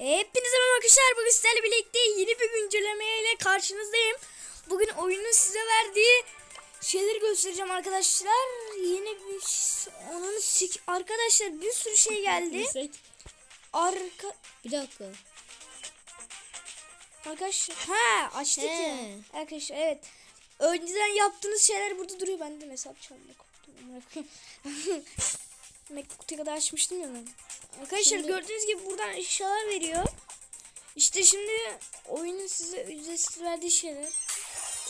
Hepinize merhaba arkadaşlar. Bugün sizlerle birlikte yeni bir güncellemeyle karşınızdayım. Bugün oyunun size verdiği şeyleri göstereceğim arkadaşlar. Yeni bir onun sik arkadaşlar bir sürü şey geldi. Arka Bir dakika. arkadaşlar ha açtık He. ya. Arkadaşlar evet. Önceden yaptığınız şeyler burada duruyor. Ben de hesap çalmak Mektup kadar açmıştım ya ben. Arkadaşlar Şimdi- gördüğünüz gibi buradan eşyalar veriyor. İşte şimdi oyunun size ücretsiz verdiği şeyler.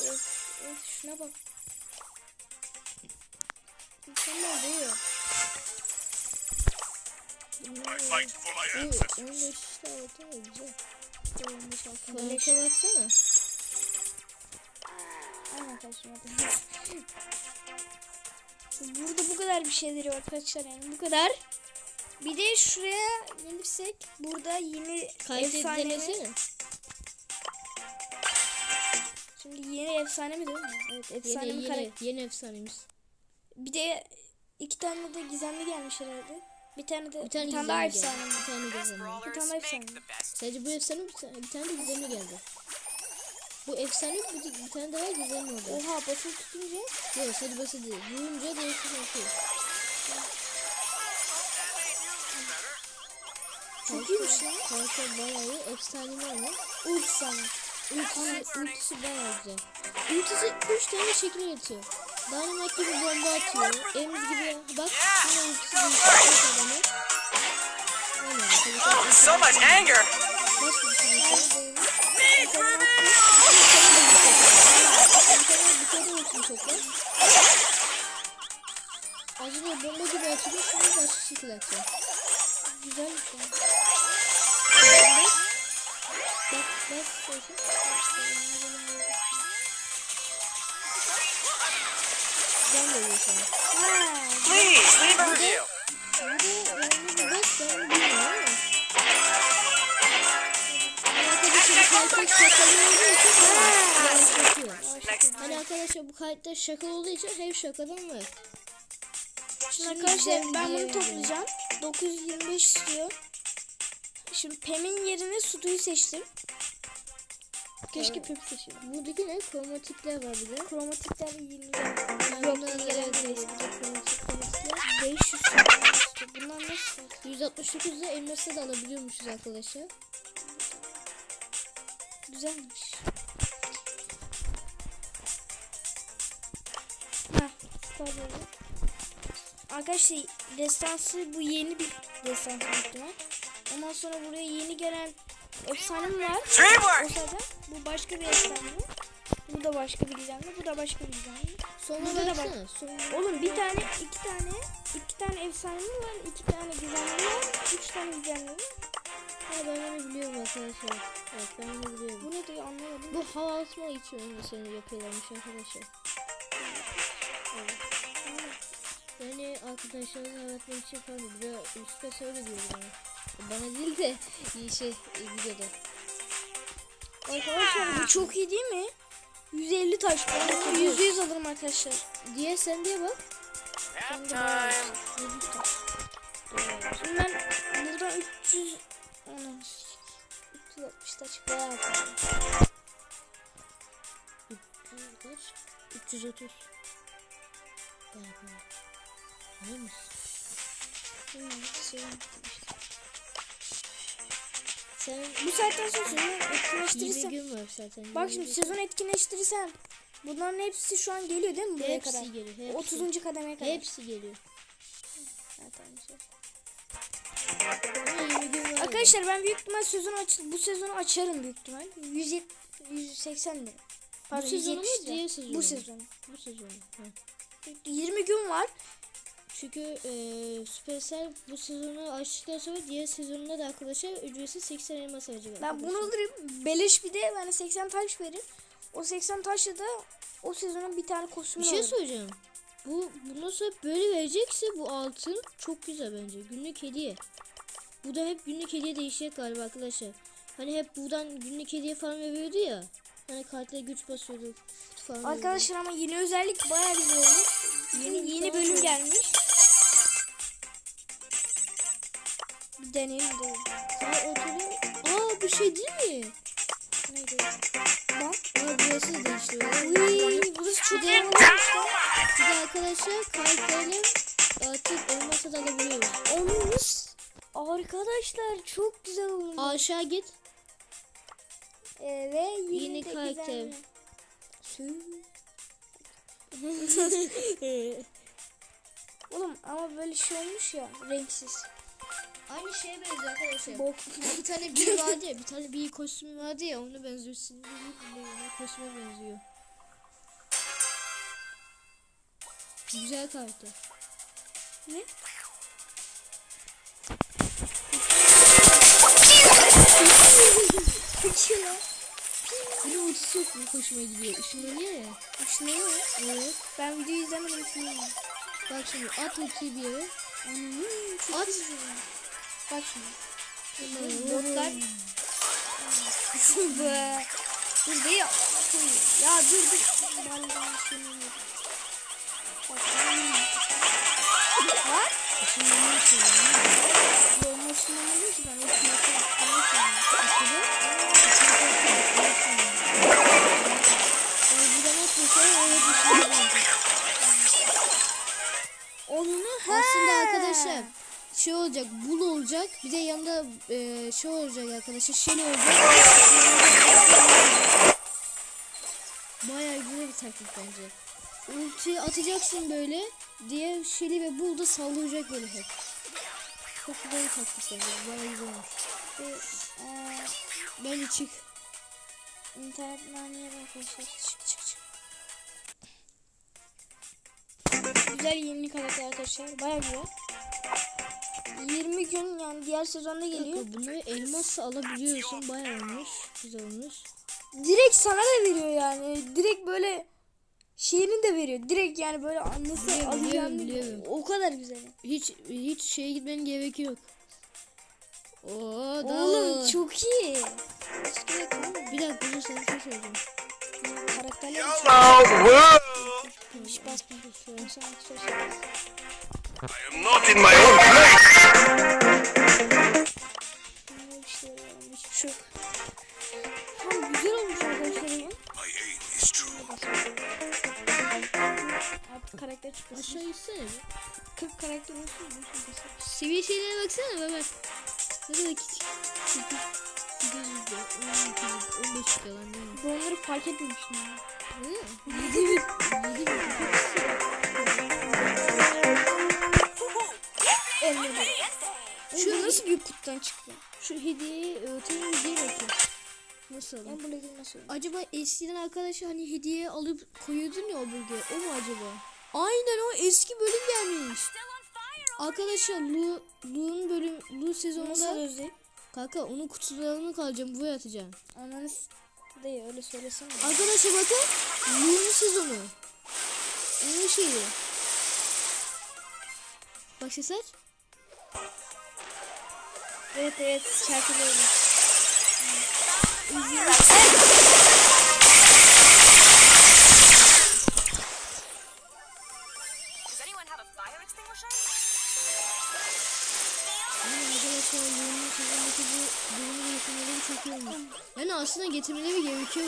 Öf, öf, şuna bak. Mükemmel değil mi? I fight for my Bu ancestors. 15 işte evet evet güzel. Olmuş arkadaşlar. Flaşa baksana. Aynen arkadaşlar. Burada bu kadar bir şeyleri var arkadaşlar yani bu kadar. Bir de şuraya gelirsek burada yeni Kayıt efsane. Şimdi yeni efsane mi değil mi? Evet efsane Yeni, mi yeni, yeni efsanemiz. Bir de iki tane de gizemli gelmiş herhalde. Bir tane de Bir tane, bir gizemli daha efsane. Bir tane gizemli. Bir tane efsane. Sadece bu efsane tane- bir tane de gizemli geldi. Bu efsane bir, bir tane daha gizemli oldu. Oha basılı tutunca Yok sadece basit değil. Vurunca değişik yapıyor. çok iyiymiş lan. Kanka bayağı iyi. Efsane mi ama? Ulti sana. Ultisi, ultisi bayağı güzel. Ultisi 3 tane şekil üretiyor. Dynamite gibi bomba atıyor. Emz gibi bak. Yine ultisi değişiyor adamı. Aynen. Oh, so much anger! Nasıl? Bir kere ultini topla. Az önce bomba gibi atıyor. Şimdi başka şekil atıyor. Güzelmiş ya. Bak bak. Bak. Can veriyor sana. Please, leave a review. Bir de yani bir bak ben bilmiyorum ama. Arkadaşlar bu kayıtlar şakalı olduğu Next. Hani arkadaşlar bu kayıtlar şaka olduğu için hep şakadan var. Şimdi arkadaşlar ben bunu toplayacağım. 925 istiyor. Şimdi Pem'in yerine Sudu'yu seçtim. Keşke Evet. Pem seçeyim. Buradaki ne? Kromatikler var bir de. Kromatikler 20 Yani Yok, bunlar da gelen evet, değil. bir de kromatik kromatikler. 500 işte. Bunlar nasıl? 169'da elmasla da alabiliyormuşuz arkadaşlar. Güzelmiş. Wars. Arkadaşlar destansı bu yeni bir destansı ihtimal. Ondan sonra buraya yeni gelen efsanem var. O Dreamwork! sırada bu başka bir efsane. Bu da başka bir gizemli. Bu da başka bir gizemli. Burada da baksana. Sonra Oğlum bir tane, iki tane, iki tane efsane var, iki tane gizemli var, üç tane gizemli var. Ha, ben onu biliyorum arkadaşlar. Evet ben onu biliyorum. Bu ne diyor anlamadım. Bu hava atma için mesela yapıyorlarmış arkadaşlar. Yani arkadaşlarını hava atmak için falan bir de üstte öyle diyor bana. Bana değil de şey e, videoda. Arkadaşlar bu çok iyi değil mi? 150 taş. Ben bunu yüzde yüz alırım arkadaşlar. Diye sen diye bak. Nap time! 100 taş. Şimdi ben buradan 300 Anam, 360 taş bayağı fazla. 300 kaç? 330. Bayağı bayağı. Ne misin? Şey yaptım işte. Sen Bu saatten sonra sezon 20 etkinleştirirsen. gün var zaten. Bak 20 şimdi sezon etkinleştirirsen. Bunların hepsi şu an geliyor değil mi buraya hepsi kadar? geliyor. Hepsi. 30. kademeye kadar. Hepsi geliyor. Tamam, güzel. Ama 20 gün var. Arkadaşlar ben büyük ihtimal sezonu aç bu sezonu açarım büyük ihtimal. 170 180 lira. Pardon, Bu sezonu mu 170 lira. diğer sezonu Bu sezon. Bu sezon. Ha. 20 gün var. Çünkü e, Supercell bu sezonu açtıktan sonra diğer sezonunda da arkadaşlar ücretsiz 80 elmas verecek. Ben bunu alırım. Beleş bir de ben 80 taş veririm. O 80 taşla da o sezonun bir tane Bir kostümü şey alırım. söyleyeceğim. Bu bundan sonra böyle verecekse bu altın çok güzel bence. Günlük hediye. Bu da hep günlük hediye değişecek galiba arkadaşlar. Hani hep buradan günlük hediye falan veriyordu ya. Hani kartlara güç basıyordu. kutu falan veriyordu. Arkadaşlar ama yeni özellik bayağı güzel olmuş. Yeni, yeni bölüm gelmiş. Bir deneyelim de. Sen oturuyor. şey değil mi? Neydi? Bak. Aa burası da değişti. Uy, burası çok Bir iyi de, olmuş. bir de arkadaşlar karakterini artık elmasa da alabiliyoruz. Onumuz arkadaşlar çok güzel olmuş. Aşağı git. Ee, ve yeni, Yeni de karakter. Oğlum ama böyle şey olmuş ya renksiz. Aynı şeye benziyor arkadaşlar. Bok. bir tane bir vardı ya, bir tane bir kostümü vardı ya, onu benziyor. Sinirli bir kostüme benziyor. Güzel karakter. Ne? Bir de ultisi çok büyük hoşuma gidiyor. Işınlanıyor ya. Düşünüyor mu? Evet. Ben videoyu izlemedim. Bak şimdi at ultiyi bir yere. Ananı At. güzel. Bak şimdi. Botlar. Be. dur be ya. Ya dur dur. Vallahi seni yedim. Bak. Isınamadım ki ben. Aslında arkadaşlar şey olacak, bul olacak. Bir de yanında e, şey olacak arkadaşlar, şeli olacak. Bayağı güzel bir taktik bence. Ultiyi atacaksın böyle. Diğer şeli ve bul da sallayacak böyle hep. Çok güzel bir taktik bence. Bayağı güzel olmuş. Eee, Bence çık. İnternet naniye arkadaşlar. Çık çık çık. Güzel yenilik karakter arkadaşlar. Baya güzel. 20 gün yani diğer sezonda geliyor. Bakın bunları elmasla alabiliyorsun. Bayağı olmuş. Güzel olmuş. Direkt sana da veriyor yani. Direkt böyle şeyini de veriyor. Direkt yani böyle nasıl alacağını o kadar güzel. Hiç hiç şeye gitmenin gerek yok. Oo, da. Oğlum çok iyi. Bir dakika dur sana bir şey söyleyeceğim. Karakterler Hello, world! I am not in my own place. Karakter çıkıyor. Aşağı bir. 40 karakter olsun mu? Seviye şeylere baksana Mehmet. Ne kadar küçük. 8, 8 yüzde, 12 15 falan değil mi? Ben onları fark etmemiştim ya. Ne? 7 bin. 7 bin. Elleri. Şu nasıl büyük kutudan çıktı? Şu hediyeyi, öğretenin hediye bakayım. Nasıl alayım? Ben buraya nasıl? Acaba eskiden arkadaşlar hani hediye alıp koyuyordun ya o bölgeye. O mu acaba? Aynen o eski bölüm gelmiş. Arkadaşlar Lu, Lu'nun bölüm, Lu Nasıl sezonunda özleyip? kanka onun kutularını kalacağım buraya atacağım. Ananı değil öyle söylesene. Arkadaşlar bakın Lu'nun sezonu. Onun şeyi. Bak ses aç. Evet evet şarkı böyle. Does anyone have a fire extinguisher? Yani bu aslında getirmeleri gerekiyor.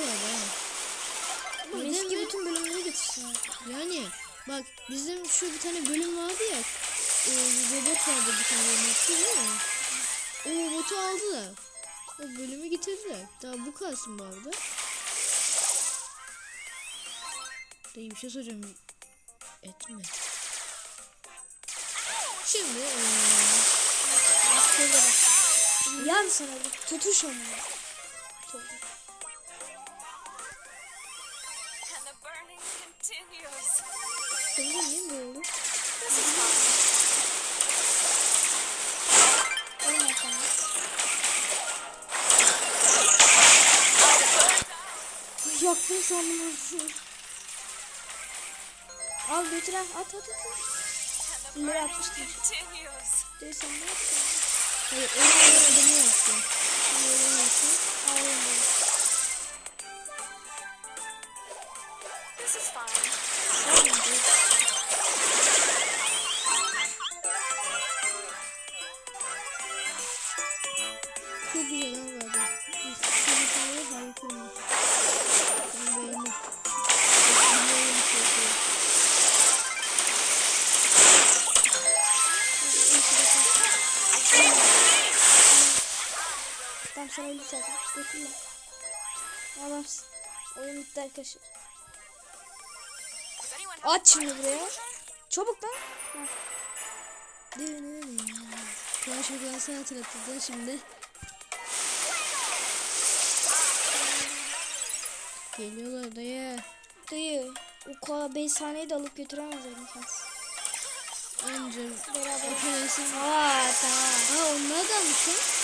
Oğlum Neden eski bütün bölümleri getirsin. Yani bak bizim şu bir tane bölüm vardı ya. E, robot vardı bir tane robot değil mi? O robotu aldılar. O bölümü getirdiler. Daha bu kalsın bu arada. Dayı bir şey soracağım. Etme. Şimdi bak. Yan sana. Tutuş onu. And Aslında. Al götür. At at at. burning atmıştım. Dayı sen ne yaptın? hayır, öyle bir adamı yaptı. Böyle yaptın. Al onu. This is. Çok güzel Götürme. Adamsın. Oyun bitti arkadaşlar. Aç şimdi buraya. Çabuk lan. Ha. Of Clans'ı hatırlattı şimdi. Geliyorlar dayı. Dayı. 5 saniye de alıp götüremezler imkansız. Anca Beraber. Aa tamam. Ha onlar da almış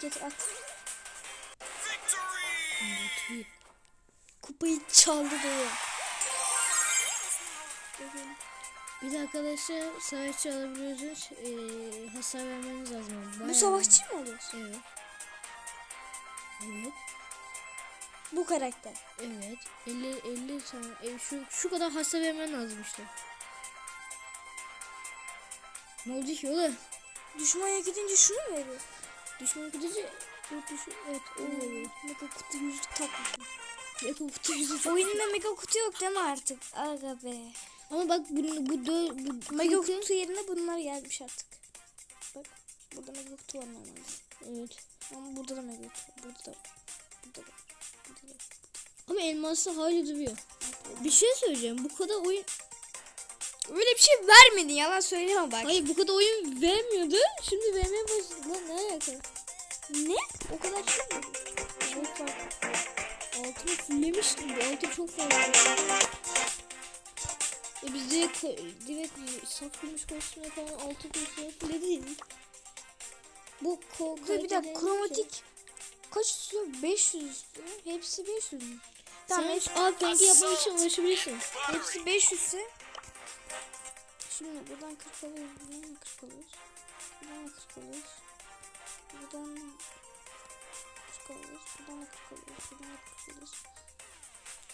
Getir at. Bir. Kupayı çaldı diyor. Bir de arkadaşlar savaşçı alabiliyoruz. Ee, hasar vermeniz lazım. Bu Bayağı- savaşçı mı oluyorsun? Evet. Evet. Bu karakter. Evet. 50 50 tane e, şu şu kadar hasar vermen lazım işte. Ne oldu ki oğlum? Düşman yok edince şunu mu veriyor? Düşman kılıcı yok düşün. Evet veriyor. Mega kutu yüzük takmışım. Mega kutu yüzü. Oyunda mega kutu yok değil mi artık? Aga be. Ama bak bu bu dö, bu Mega kılıkın- kutu yerine bunlar gelmiş artık. Bak burada mega kutu var normalde. Evet. Ama burada da mega kutu. Burada da. Burada da. Burada da. Ama elması hala duruyor. Bir şey söyleyeceğim. Bu kadar oyun Öyle bir şey vermedin yalan söyleme bak. Hayır bu kadar oyun vermiyordu. Şimdi vermeye başladı. Lan ne alaka? Ne? O kadar şey mi? Çok farklı. Altını fullemiştim. Bu altı çok fazla. E biz direkt, direkt saf gümüş kostümüne falan altı kostümüne fulledik. Bu ko bir dakika kromatik. Kaç istiyor? 500 istiyor. Hepsi 500 mü? Tamam Sen hepsi, alt rengi yapmak için uğraşabilirsin. hepsi 500 ise. Şimdi buradan 40 alıyoruz. Buradan da 40 alıyoruz. Buradan da 40 alıyoruz. Buradan da 40 alıyoruz. Buradan da 40 alıyoruz. Buradan da 40 alıyoruz.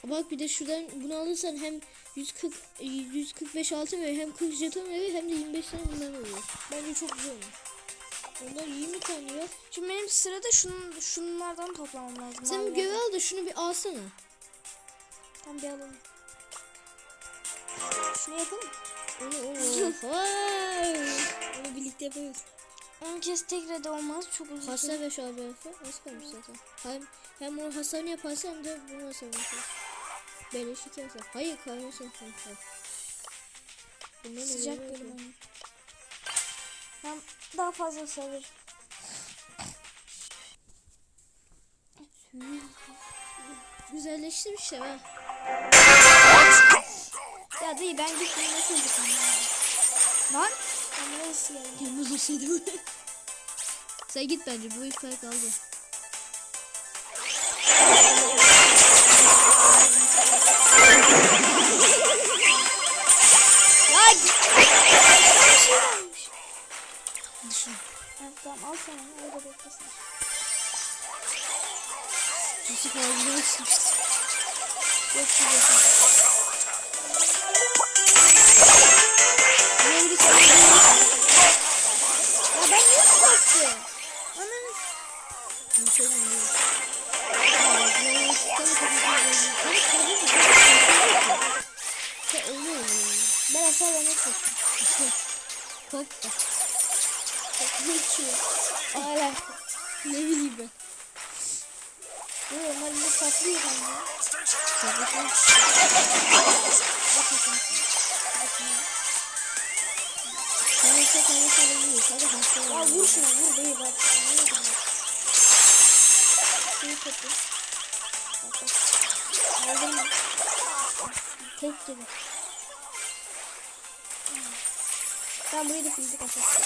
Bak bir de şuradan bunu alırsan hem 140 e, 145 altın veriyor hem 40 jeton veriyor hem de 25 tane bundan veriyor. Bence çok güzel olmuş. Onlar 20 tane var. Şimdi benim sırada şunun, şunlardan toplamam lazım. Sen bir görev al da şunu bir alsana. Tamam bir alalım. Şunu yapalım. Onu birlikte yapıyoruz. 10 kez tekrar da olmaz. Çok uzun. Hasar ve şalbiyatı az kalmış zaten. Hem, hem o hasarını yaparsan hem de bunu hasar yaparsın. Beleş iki. Hayır kardeşim. Bundan Sıcak bölüm onu. Ben daha fazla severim. Güzelleştirmiş ya ha. Ya değil ben gittim nasıl gittim Lan. Ben buraya silerim. Yılmaz olsaydı bu. Sen git bence bu ilk fark aldı. Ya git. Düşün. Ha, tamam al onu orada beklesin. Yusuf ağzına açmıştı. Yok şu ben hasar vermek seçtim. Korkma. Geçiyor. Hala. Ne bileyim ben. Yok onlar bizi saklıyor bence. Saklasın. Neyse kendisi alabiliriz. Hadi hasta Ya vur şuna vur değil bak. Şunu bak. Aldın mı? Tek gibi. Ben burayı da fizik grind.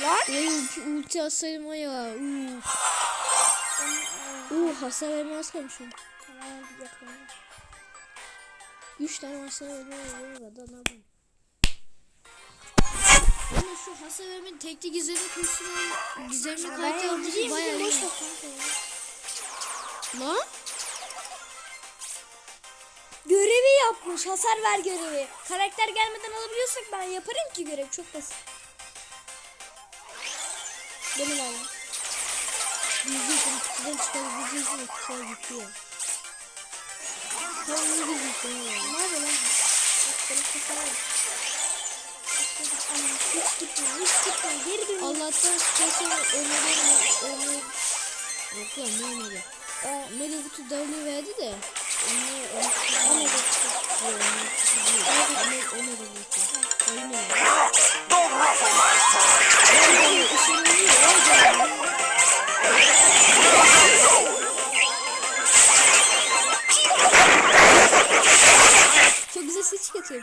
Lan. Ey ulti, var ya. Dur hasar vermeye az kalmış onun. Tamam hadi yapalım. 3 tane hasar vermeye ne yapayım? Ama şu hasar vermenin tekli gizemli kursunun gizemli Ben kartı alması öldüreyim bayağı iyi. Lan? Yapmış. Hasar ver görevi. Karakter gelmeden alabiliyorsak ben yaparım ki görev. Çok basit. Benim abi. Yüzüğün kutudan çıkarabileceğiz kutuya gidiyor. Tamam iyi gözüküyor. Ne yapıyor lan? Bak, hasar ver. Hiç gitme, hiç gitme. Geri dön. Allah'tan kesin ölmeden ölmeden Yok lan ne ölmedi? Ee, Mega kutu W verdi de Çok güzel ses çıkartıyor.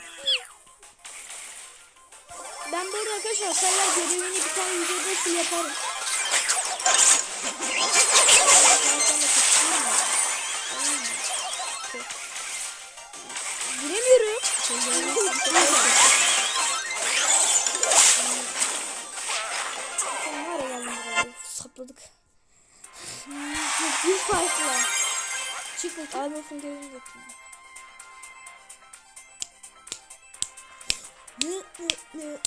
Ben bu arkadaşlar hasarlar görevini bir tane videoda yaparım. Farklı. Çık bakayım. Olsun görevini yapayım. Nı, nı, nı.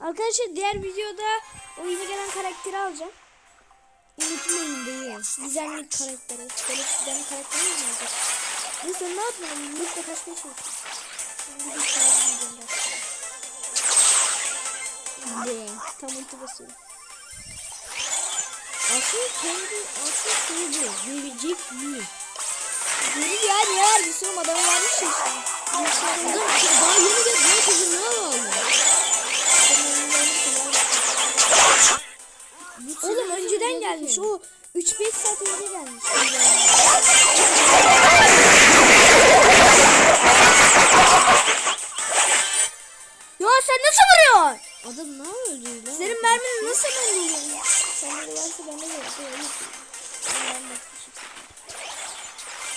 Arkadaşlar diğer videoda o yeni gelen karakteri alacağım. Unutmayın değil. Gizemli karakteri. Böyle gizemli karakteri mi olacak? Neyse ne yapalım? Da kaçmaya çalışıyorum. Şimdi bir tane gönder. Bu. Tam ulti basıyorum. Asıl kendi asıl şey bu. Gelecek mi? Geri ya niye verdi? Sonra adamı vermiş ya işte. Adam daha yeni de ne aldı? Bu Oğlum önceden gelmiş. O 3-5 saat önce gelmiş. Ya sen nasıl vuruyorsun? Adam ne öldü lan? Senin mermini nasıl ben vuruyorum? Sende de varsa bende de ki. Ben ben.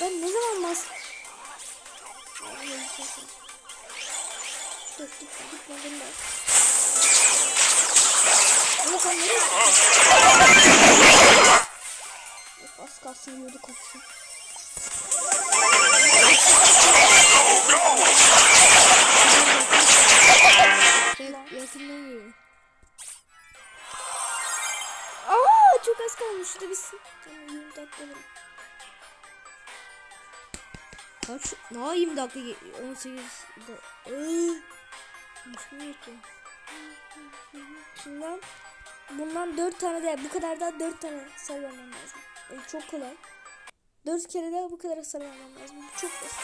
Ben ne zaman bastım? Dur git ben beni bas. Ama sen nereye Az kalsın yiyordu kafasını. Geliyor. Aa çok az kalmış da bitsin. Tamam 20 dakika olur. Kaç? Ne 20 dakika ge- 18 da. Eee. Nasıl geçiyor? Şundan bundan 4 tane de bu kadar daha 4 tane sarı vermem lazım. Yani çok kolay. 4 kere daha bu kadar sarı vermem lazım. Çok basit.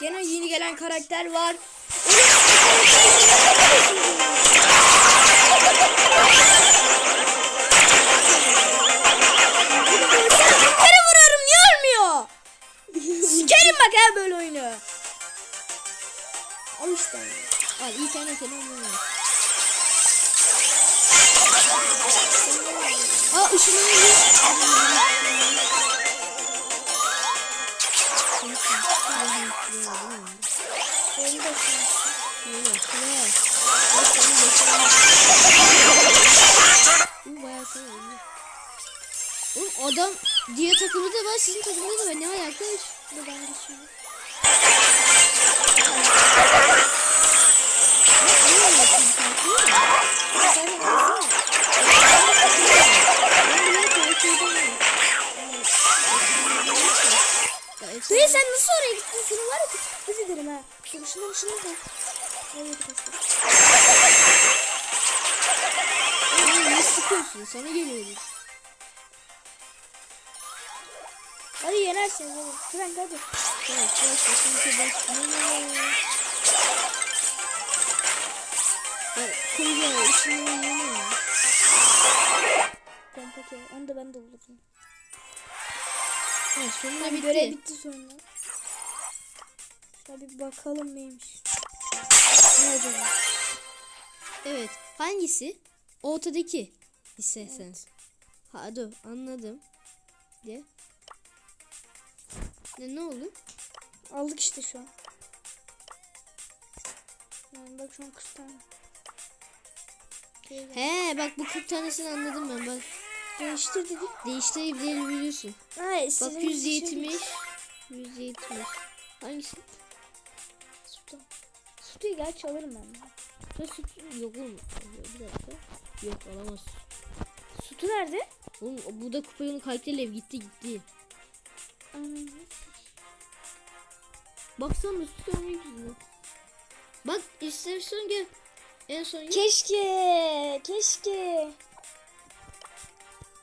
Gene yeni gelen karakter var. Kere vuruyorum niye ölmüyor? Sikerim bak ha böyle oyunu. Al işte. Al iyi tane var. Aa ışınlanıyor. Oğlum adam diğer takımda da var sizin takımda da var ne var sıkıyorsun sana geliyorum. Hadi yenersin. hadi. Frank hadi. Evet biraz kesinlikle başlayalım. Ya koyma ışınlanıyor. Pompa ke. Onu da ben doldurdum. Ha sonunda Hani bitti. görev bitti sonra. Şöyle bir bakalım neymiş. Ne acaba? Evet. Hangisi? Ortadaki. İstersen. Ha dur anladım. De. Ne, ne oldu? Aldık işte şu an. Yani bak şu an 40 tane. He bak bu 40 tanesini anladım ben bak. Değiştir dedik. Değiştirebiliyorsun. Hayır. Bak istediğimiz şey 170. 170. Hangisi? Sütü. Sütü gerçi alırım ben. de. Ha, süt yok oğlum. Bir dakika. Yok alamaz. Sütü nerede? Oğlum bu da kupanın kaliteli ev gitti gitti. Anam. Baksana olmuyor yüzüne. Bak istersen gel. En son. Keşke. Keşke.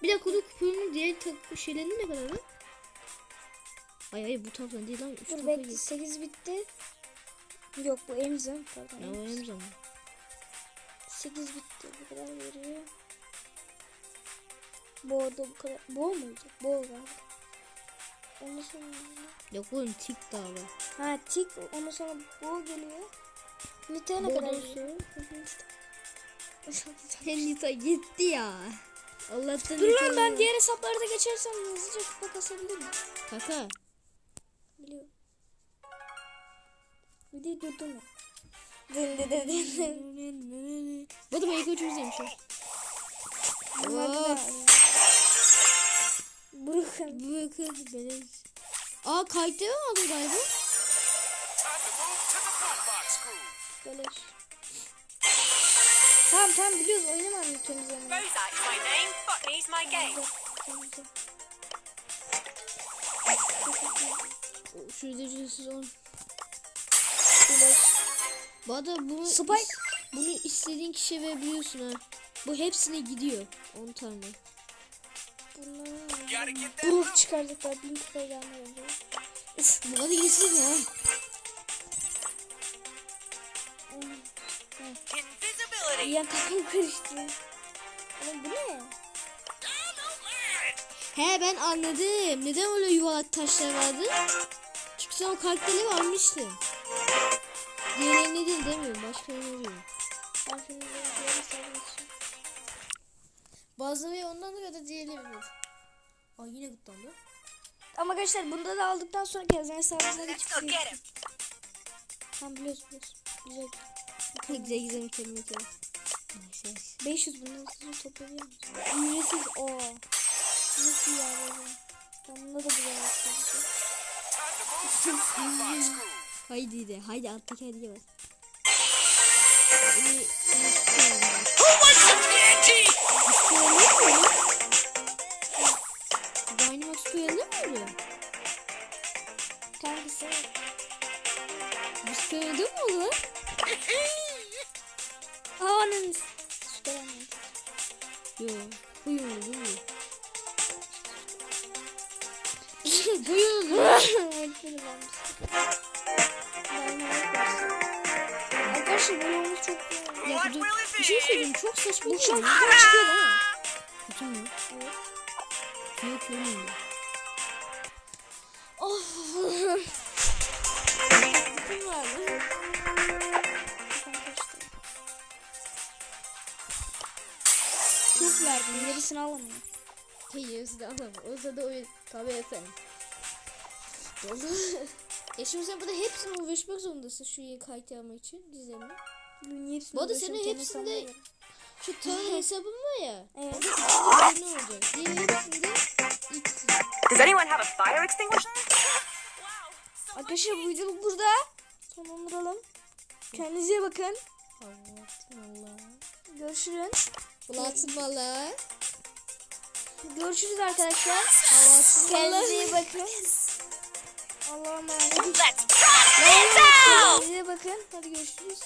Bir dakika dur kupanın diğer tak şeylerin ne kadar lan? Ay ay bu taraftan değil lan. Dur bekle git. 8 bitti. Yok bu emzim. Pardon. Ya o hem zaman. 8 bitti. Bu kadar veriyor. Bo da bu kadar. Bo muydu? Bo galiba. Ondan sonra Yok oğlum tip daha var. ha tik ondan sonra bo geliyor. Nite ne kadar da veriyor? Nita gitti ya. Allah'tan Dur lan ben diğer hesapları da geçersem hızlıca kupa kasabilir miyim? Kaka. Biliyorum. Bir de durdum ya. Dın dı dı dı dı. Bu da bu ilk ucumuz demiş o. Of. Bırakın. Kız beleş. Aa kayıtta mı aldın galiba? Beleş. Tamam tamam biliyoruz oyunu mu anlatıyorsunuz yani? Bozak is my name. Botany's my game. Şurada ücretsiz on. Beleş. Bu arada bunu, Spike. is- bunu istediğin kişiye verebiliyorsun ha. Bu hepsine gidiyor. 10 tane. Gotta get that Grup çıkardıklar bin kupaya gelmeden önce. Bu kadar ha. Invisibility. Ya kafam karıştı. Oğlum bu ne? He ben anladım. Neden öyle yuvarlak taşlar vardı? Çünkü sen o karakterleri almıştın. Diğerlerine değil demiyorum. Diyorum. Ben şimdi diğer hesabı geçeceğim. Bazıları ondan da ya da diğerleri olur. Aa yine gıtlandı. Ama arkadaşlar bunda da aldıktan sonra go get him. Tamam biliyoruz biliyoruz. Güzel. Güzel güzel mükemmel mükemmel. Nice. 500 bunu hızlıca toplayabiliyor musun? Ücretsiz o. Nasıl ya böyle? Ben bunda da güzel yapacağım. Boombox groove. Haydi de haydi alttaki hadi bak. Çok verdim. Yarısını alamıyorum. Hayır size alamam. O sırada oyun. Tabii efendim. Oldu. e şimdi sen burada hepsini uğraşmak zorundasın şu yeni kayıt almak için hepsini Bu arada senin hepsinde-. Şu tane hesabın var ya. Evet. Ne olacak? Diğer hepsinde ilk Does anyone have a fire extinguisher? wow. So Arkadaşlar bu videoluk burada. Sonlandıralım. Kendinize iyi bakın. Allah. Görüşürüz. Bulatmalar. Görüşürüz arkadaşlar. Kendinize iyi bakın. Allah'a emanet. out. Kendinize bakın. Hadi görüşürüz.